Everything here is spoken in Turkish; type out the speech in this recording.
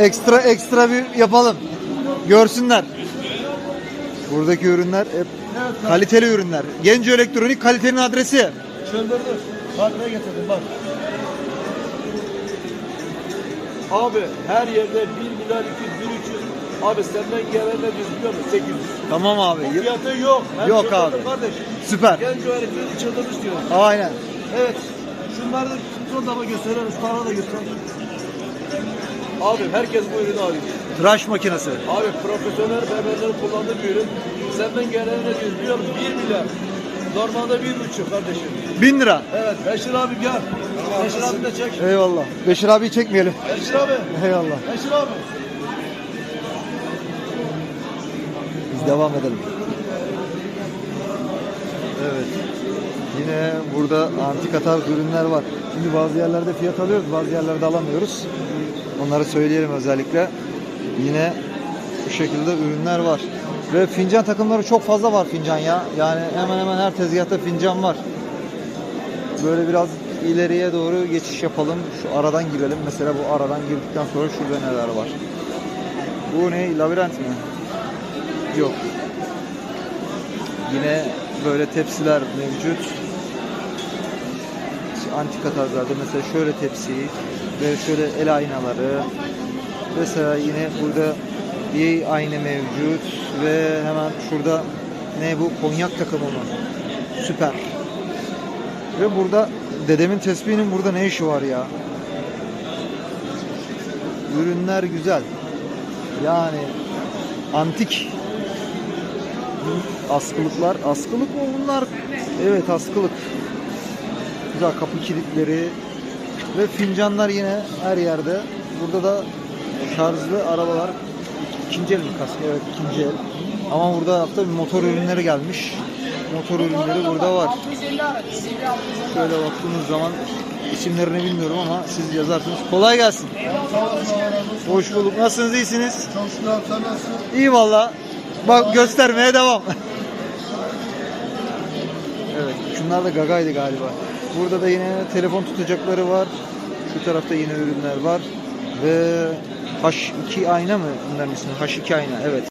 Ekstra ekstra bir yapalım. Görsünler. Buradaki ürünler hep kaliteli ürünler. Genco Elektronik kalitenin adresi. Çıldırdı. Bak ne getirdim bak. Abi her yerde 1 milyar 200, 1 300. Abi senden gelen ne diyorsun biliyor musun? 800. Tamam abi. Bu fiyatı yok. Hem Yok abi. Kardeş. Süper. Genç öğretmeni çıldırmış diyor. Aynen. Evet. Şunları da son defa gösterelim. Şu tarafa da göster. Abi herkes bu ürünü arıyor. Tıraş makinesi. Abi profesyonel berberlerin kullandığı bir ürün. Senden gelen ne diyorsun biliyor musun? 1 milyar. Normalde 1,5 kardeşim. 1000 lira. Evet Beşir abi gel. Beşir abi de çek. Eyvallah. Beşir abi çekmeyelim. Beşir abi. Eyvallah. Beşir abi. Biz devam edelim. Evet. Yine burada antika tarz ürünler var. Şimdi bazı yerlerde fiyat alıyoruz, bazı yerlerde alamıyoruz. Onları söyleyelim özellikle. Yine bu şekilde ürünler var. Ve fincan takımları çok fazla var fincan ya. Yani hemen hemen her tezgahta fincan var. Böyle biraz ileriye doğru geçiş yapalım. Şu aradan girelim. Mesela bu aradan girdikten sonra şurada neler var. Bu ne? Labirent mi? Yok. Yine böyle tepsiler mevcut. Antika tarzlarda mesela şöyle tepsi ve şöyle el aynaları. Mesela yine burada bir ayna mevcut ve hemen şurada ne bu konyak takımı mı? Süper. Ve burada dedemin tespihinin burada ne işi var ya? Ürünler güzel. Yani antik askılıklar. Askılık mı bunlar? Evet askılık. Güzel kapı kilitleri ve fincanlar yine her yerde. Burada da şarjlı arabalar. İkinci el mi kask? Evet ikinci el. Ama burada hafta motor ürünleri gelmiş. Motor ürünleri burada var. Şöyle baktığımız zaman isimlerini bilmiyorum ama siz yazarsınız. Kolay gelsin. Hoş bulduk. Nasılsınız? iyisiniz? İyi valla. Bak göstermeye devam. evet. Şunlar da gagaydı galiba. Burada da yine telefon tutacakları var. Şu tarafta yine ürünler var. Ve H2 ayna mı bunların ismi? H2 ayna evet.